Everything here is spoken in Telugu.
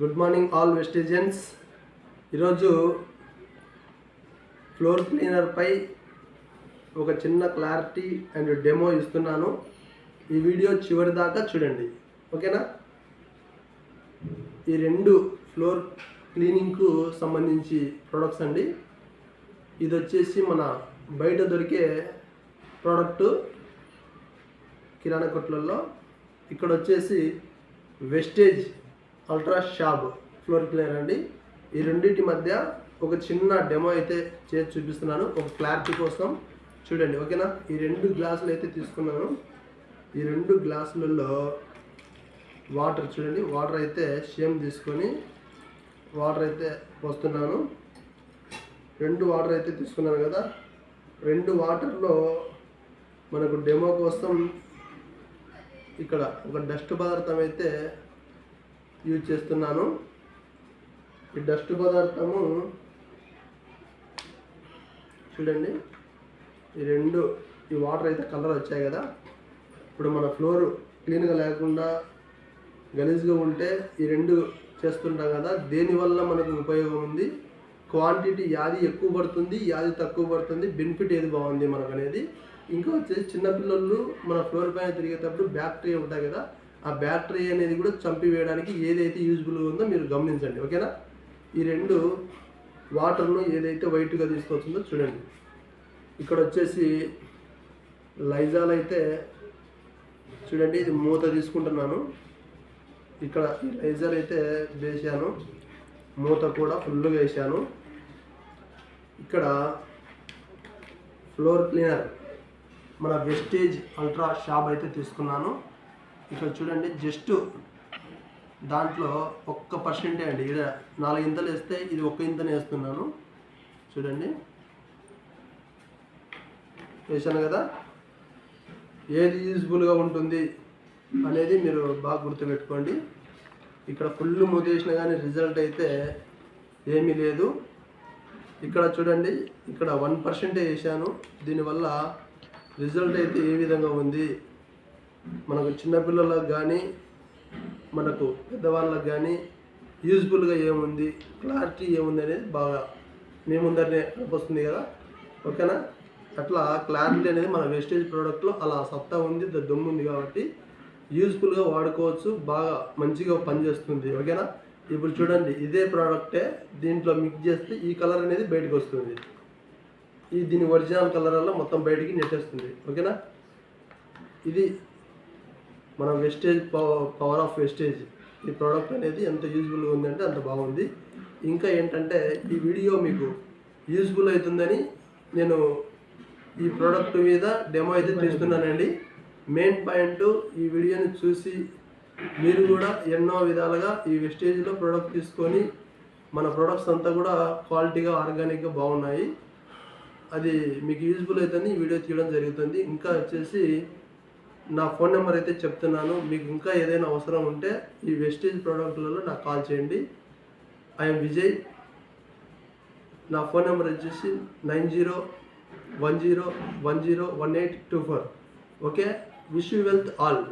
గుడ్ మార్నింగ్ ఆల్ వెస్టేజియన్స్ ఈరోజు ఫ్లోర్ క్లీనర్పై ఒక చిన్న క్లారిటీ అండ్ డెమో ఇస్తున్నాను. ఈ వీడియో చివరి దాకా చూడండి. ఓకేనా? ఈ రెండు ఫ్లోర్ క్లీనింగ్కు సంబంధించి ప్రొడక్ట్స్ అండి. ఇది వచ్చేసి మన బయట దొరికే ప్రోడక్ట్ కిరాణా కొట్లలో ఇక్కడ వచ్చేసి Vestige ultra shop floor cleaner అండి. ఈ రెండింటి మధ్య ఒక చిన్న డెమో అయితే చేసి చూపిస్తున్నాను. ఒక క్లారిటీ కోసం చూడండి ఓకేనా? ఈ రెండు గ్లాసులు అయితే తీసుకున్నాను. ఈ రెండు గ్లాసులలో వాటర్ చూడండి వాటర్ అయితే సేమ్ తీసుకొని వాటర్ అయితే పోస్తున్నాను. రెండు వాటర్ అయితే తీసుకున్నాను కదా. రెండు వాటర్లో మనకు డెమో కోసం ఇక్కడ ఒక డస్ట్ పదార్థం అయితే యూజ్ చేస్తున్నాను. ఈ డస్ట్ పదార్థము చూడండి. ఈ రెండు ఈ వాటర్ అయితే కలర్ వచ్చాయి కదా. ఇప్పుడు మన ఫ్లోర్ క్లీన్గా లేకుండా గలీజ్గా ఉంటే ఈ రెండు చేస్తుంటాం కదా. దేనివల్ల మనకు ఉపయోగం ఉంది? క్వాంటిటీ యాది ఎక్కువ పడుతుంది యాది తక్కువ పడుతుంది బెనిఫిట్ ఏది బాగుంది మనకు అనేది. ఇంకా వచ్చేసి చిన్నపిల్లలు మన ఫ్లోర్ పైన తిరిగేటప్పుడు బ్యాక్టీరియా ఉంటాయి కదా ఆ బ్యాటరీ అనేది కూడా చంపివేయడానికి ఏదైతే యూజ్ఫుల్గా ఉందో మీరు గమనించండి ఓకేనా? ఈ రెండు వాటర్ను ఏదైతే వైట్గా తీసుకొచ్చిందో చూడండి. ఇక్కడ వచ్చేసి లైజాల్ అయితే చూడండి ఇది మూత తీసుకుంటున్నాను. ఇక్కడ ఈ లైజాల్ అయితే వేసాను. మూత కూడా ఫుల్గా వేసాను. ఇక్కడ ఫ్లోర్ క్లీనర్ మన వెస్టేజ్ అల్ట్రా షాప్ అయితే తీసుకున్నాను. ఇక్కడ చూడండి జస్ట్ దాంట్లో ఒక్క పర్సెంటే అండి. ఇక్కడ నాలుగు ఇంతలు వేస్తే ఇది ఒక్క ఇంతనే వేస్తున్నాను. చూడండి. వేసాను కదా? ఏది యూజ్ఫుల్గా ఉంటుంది అనేది మీరు బాగా గుర్తుపెట్టుకోండి. ఇక్కడ ఫుల్ మూతేసిన కానీ రిజల్ట్ అయితే ఏమీ లేదు. ఇక్కడ చూడండి ఇక్కడ వన్ పర్సెంటే వేసాను దీనివల్ల రిజల్ట్ అయితే ఏ విధంగా ఉంది? మనకు చిన్నపిల్లలకు కానీ మనకు పెద్దవాళ్ళకి కానీ యూజ్ఫుల్గా ఏముంది క్లారిటీ ఏముంది అనేది బాగా మీ ముందరనే వస్తుంది కదా? ఓకేనా? అట్లా క్లారిటీ అనేది మన వేస్టేజ్ ప్రోడక్ట్లో అలా సత్తా ఉంది దమ్ము ఉంది కాబట్టి యూజ్ఫుల్గా వాడుకోవచ్చు బాగా మంచిగా పనిచేస్తుంది ఓకేనా? ఇప్పుడు చూడండి ఇదే ప్రోడక్టే దీంట్లో మిక్స్ చేస్తే ఈ కలర్ అనేది బయటకు వస్తుంది. ఈ దీని ఒరిజినల్ కలర్ వల్ల మొత్తం బయటికి నెట్టేస్తుంది ఓకేనా? ఇది మన వెస్టేజ్ పవర్ ఆఫ్ వెస్టేజ్ ఈ ప్రోడక్ట్ అనేది ఎంత యూజ్ఫుల్గా ఉందంటే అంత బాగుంది. ఇంకా ఏంటంటే ఈ వీడియో మీకు యూజ్ఫుల్ అవుతుందని నేను ఈ ప్రోడక్ట్ మీద డెమో అయితే చేస్తున్నానండి మెయిన్ పాయింట్ ఈ వీడియోని చూసి మీరు కూడా ఎన్నో విధాలుగా ఈ వెస్టేజ్లో ప్రోడక్ట్ తీసుకొని మన ప్రోడక్ట్స్ అంతా కూడా క్వాలిటీగా ఆర్గానిక్గా బాగున్నాయి. అది మీకు యూజ్ఫుల్ అవుతుంది. ఈ వీడియో తీయడం జరుగుతుంది. ఇంకా వచ్చేసి నా ఫోన్ నెంబర్ అయితే చెప్తున్నాను. మీకు ఇంకా ఏదైనా అవసరం ఉంటే ఈ వెస్టేజ్ ప్రోడక్ట్లలో నాకు కాల్ చేయండి. ఐఎమ్ విజయ్ నా ఫోన్ నెంబర్ వచ్చేసి nine zero one zero one zero one eight two four. Okay wish you wealth all